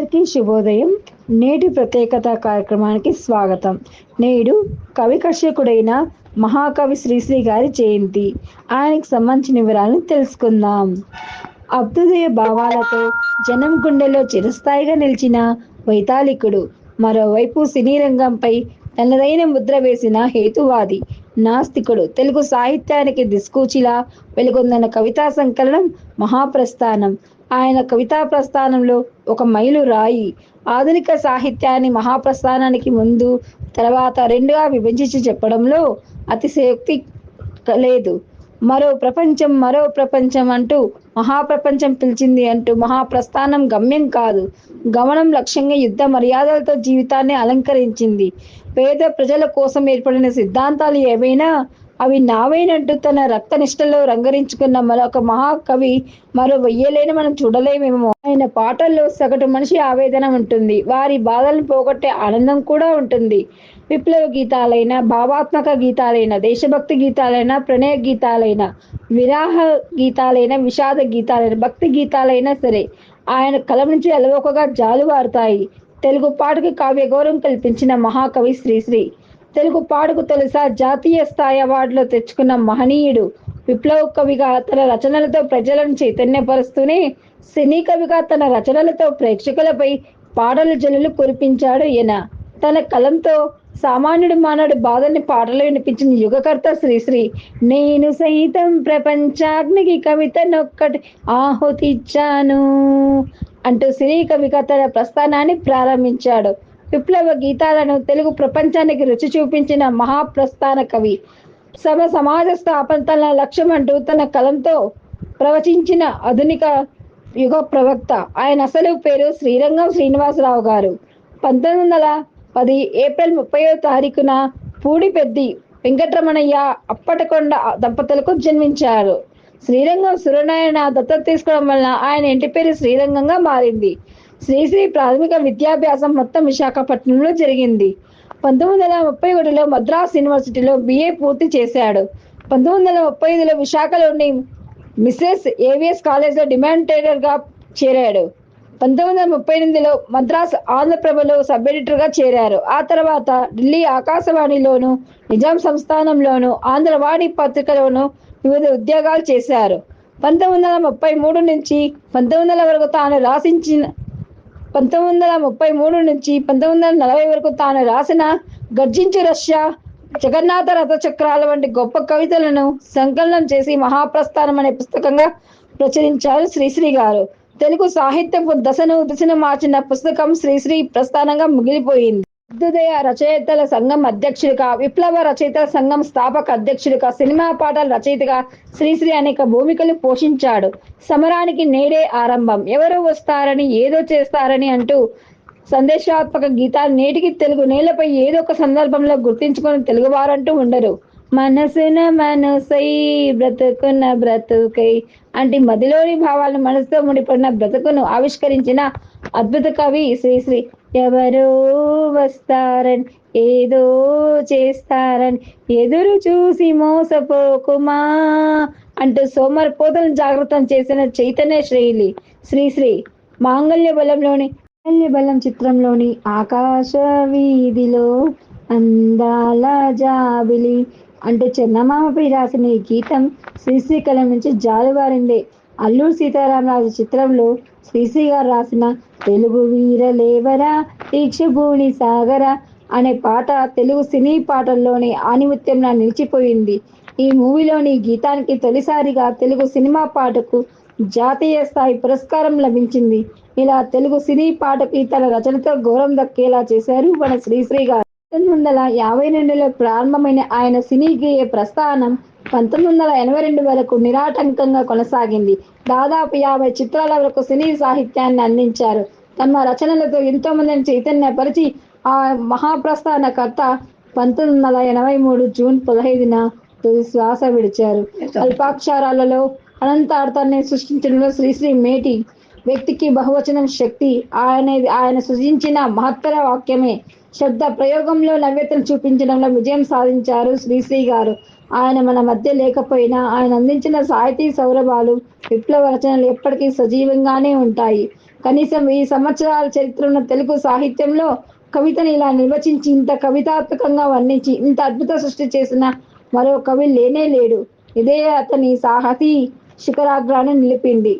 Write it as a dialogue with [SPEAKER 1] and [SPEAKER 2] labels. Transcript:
[SPEAKER 1] అందరికీ శుభోదయం. నేటి ప్రత్యేకత కార్యక్రమానికి స్వాగతం. నేడు కవి కర్షకుడైన మహాకవి శ్రీశ్రీ గారి జయంతి. ఆయనకు సంబంధించిన వివరాలను తెలుసుకుందాం. అభ్యుదయ భావాలతో జనం గుండెలో చిరస్థాయిగా నిలిచిన వైతాళికుడు మరోవైపు సినీ రంగంపై తనదైన ముద్ర వేసిన హేతువాది నాస్తికుడు తెలుగు సాహిత్యానికి దిస్కూచిలా వెలుగొందిన కవితా సంకలనం మహాప్రస్థానం ఆయన కవితా ప్రస్థానంలో ఒక మైలు రాయి. ఆధునిక సాహిత్యాన్ని మహాప్రస్థానానికి ముందు తర్వాత రెండుగా విభజించి చెప్పడంలో అతిశయోక్తి లేదు. మరో ప్రపంచం మరో ప్రపంచం అంటూ మహాప్రపంచం పిలిచింది అంటూ మహాప్రస్థానం గమ్యం కాదు. గమనం లక్ష్యంగా యుద్ధ మర్యాదలతో జీవితాన్ని అలంకరించింది. పేద ప్రజల కోసం ఏర్పడిన సిద్ధాంతాలు ఏవైనా అవి నావేనంటూ తన రక్త నిష్టలో రంగరించుకున్న మరొక మహాకవి మరో వెయ్యలేని మనం చూడలేమేమో. ఆయన పాటల్లో సగటు మనిషి ఆవేదన ఉంటుంది. వారి బాధలను పోగొట్టే ఆనందం కూడా ఉంటుంది. విప్లవ గీతాలైన భావాత్మక గీతాలైన దేశభక్తి గీతాలైన ప్రణయ గీతాలైన విరాహ గీతాలైన విషాద గీతాలైన భక్తి గీతాలైనా సరే ఆయన కలం నుంచి అలవోకగా జాలువారుతాయి. తెలుగు పాటకు కావ్య గౌరవం కల్పించిన మహాకవి శ్రీశ్రీ. తెలుగు పాడుకు తొలిసా? జాతీయ స్థాయి అవార్డులో తెచ్చుకున్న మహనీయుడు విప్లవ కవిగా తన రచనలతో ప్రజలను చైతన్యపరుస్తూనే సినీ కవిగా తన రచనలతో ప్రేక్షకులపై పాటల జల్లులు కురిపించాడు ఈయన. తన కలంతో సామాన్యుడు మానవుడి బాధల్ని పాటలు వినిపించిన యుగకర్త శ్రీశ్రీ నేను సైతం ప్రపంచాగ్నికి కవితనొక్కటి ఆహుతిచ్చాను అంటూ సినీ కవిగా తన ప్రస్థానాన్ని ప్రారంభించాడు. విప్లవ గీతాలను తెలుగు ప్రపంచానికి రుచి చూపించిన మహాప్రస్థాన కవి. సమ సమాజ స్థాపన తన లక్ష్యం అంటూ తన కలంతో ప్రవచించిన ఆధునిక యుగ ప్రవక్త. ఆయన అసలు పేరు శ్రీరంగం శ్రీనివాసరావు గారు. పంతొమ్మిది వందల పది ఏప్రిల్ ముప్పయో తారీఖున పూడిపెద్ది వెంకటరమణయ్య అప్పటకొండ దంపతులకు జన్మించారు. శ్రీరంగం సురనారాయణ దత్తత తీసుకోవడం వలన ఆయన ఇంటి పేరు శ్రీరంగంగా మారింది. శ్రీశ్రీ ప్రాథమిక విద్యాభ్యాసం మొత్తం విశాఖపట్నంలో జరిగింది. పంతొమ్మిది వందల ముప్పై ఒకటిలో మద్రాస్ యూనివర్సిటీలో బిఏ పూర్తి చేశాడు. పంతొమ్మిది వందల ముప్పై ఐదులో విశాఖలోని మిస్సెస్ ఏవిఎస్ కాలేజ్లో డిమాండ్గా చేరాడు. పంతొమ్మిది వందల ముప్పై ఎనిమిదిలో మద్రాస్ ఆంధ్రప్రభలో సబ్ ఎడిటర్గా చేరారు. ఆ తర్వాత ఢిల్లీ ఆకాశవాణిలోను నిజాం సంస్థానంలోను ఆంధ్రవాణి పత్రికలోను వివిధ ఉద్యోగాలు చేశారు. పంతొమ్మిది వందల ముప్పై మూడు నుంచి పంతొమ్మిది వందల వరకు తాను రాసించిన పంతొమ్మిది వందల ముప్పై మూడు నుంచి పంతొమ్మిది వందల నలభై వరకు తాను రాసిన గర్జించు రష్యా జగన్నాథ రథ చక్రాల వంటి గొప్ప కవితలను సంకలనం చేసి మహాప్రస్థానం అనే పుస్తకంగా ప్రచురించారు శ్రీశ్రీ గారు. తెలుగు సాహిత్యపు దశను దిశను మార్చిన పుస్తకం శ్రీశ్రీ ప్రస్థానంగా మిగిలిపోయింది. అభ్యుదయ రచయితల సంఘం అధ్యక్షుడిగా విప్లవ రచయితల సంఘం స్థాపక అధ్యక్షుడిగా సినిమా పాటల రచయితగా శ్రీశ్రీ అనేక భూమికలు పోషించాడు. సమరానికి నేడే ఆరంభం. ఎవరు వస్తారని ఏదో చేస్తారని అంటూ సందేశాత్మక గీతాలు నేటికి తెలుగు నేలపై ఏదో ఒక సందర్భంలో గుర్తించుకొని తెలుగువారంటూ ఉండరు. మనసున మనసై బ్రతుకున్న బ్రతుకై. అంటే మదిలోని భావాలను మనసుతో ముడిపడిన బ్రతుకును ఆవిష్కరించిన అద్భుత కవి శ్రీశ్రీ ఎవరో వస్తారని ఏదో చేస్తారని. ఎదురు చూసి మోసపోకుమా అంటూ సోమర్ పోతలను జాగృతం చేసిన చైతన్య శ్రేయులి శ్రీశ్రీ మాంగళ్య బలంలోని మాంగళ్య బలం చిత్రంలోని ఆకాశ వీధిలో అందాల జాబిలి అంటే చందమామపై రాసిన ఈ గీతం శ్రీశ్రీ నుంచి జాలువారిందే. అల్లూరు సీతారామరాజు చిత్రంలో శ్రీశ్రీ గారు రాసిన తెలుగు వీరలేవరా దీక్షభూమి సాగర అనే పాట తెలుగు సినీ పాటల్లోని ఆనిముత్యంలా నిలిచిపోయింది. ఈ మూవీలోని గీతానికి తొలిసారిగా తెలుగు సినిమా పాటకు జాతీయ స్థాయి పురస్కారం లభించింది. ఇలా తెలుగు సినీ పాటకి తన రచనతో గౌరవం దక్కేలా చేశారు మన శ్రీశ్రీ గారు. పంతొమ్మిది వందల యాభై రెండులో ప్రారంభమైన ఆయన సినీ గేయ ప్రస్థానం పంతొమ్మిది వందల ఎనభై రెండు వరకు నిరాటంకంగా కొనసాగింది. దాదాపు యాభై చిత్రాల వరకు సినీ సాహిత్యాన్ని అందించారు. తమ రచనలతో ఎంతో మందిని చైతన్యపరిచి ఆ మహాప్రస్థాన కర్త పంతొమ్మిది వందల ఎనభై మూడు జూన్ పదహైదున తుది శ్వాస విడిచారు. అల్పాక్షరాలలో అనంత అర్థాన్ని సృష్టించడంలో శ్రీశ్రీ మేటి వ్యక్తికి బహువచనం శక్తి ఆయన ఆయన సృజించిన మహత్తర వాక్యమే. శబ్ద ప్రయోగంలో నవ్యతను చూపించడంలో విజయం సాధించారు శ్రీశ్రీ గారు. ఆయన మన మధ్య లేకపోయినా ఆయన అందించిన సాహితీ సౌరభాలు విప్లవ రచనలు ఎప్పటికీ సజీవంగానే ఉంటాయి. కనీసం ఈ సంవత్సరాల చరిత్ర ఉన్న తెలుగు సాహిత్యంలో కవితని ఇలా నిర్వచించి ఇంత కవితాత్మకంగా వర్ణించి ఇంత అద్భుత సృష్టి చేసిన మరో కవి లేనే లేడు. ఇదే అతని సాహతీ శిఖరాగ్రాన్ని నిలిపింది.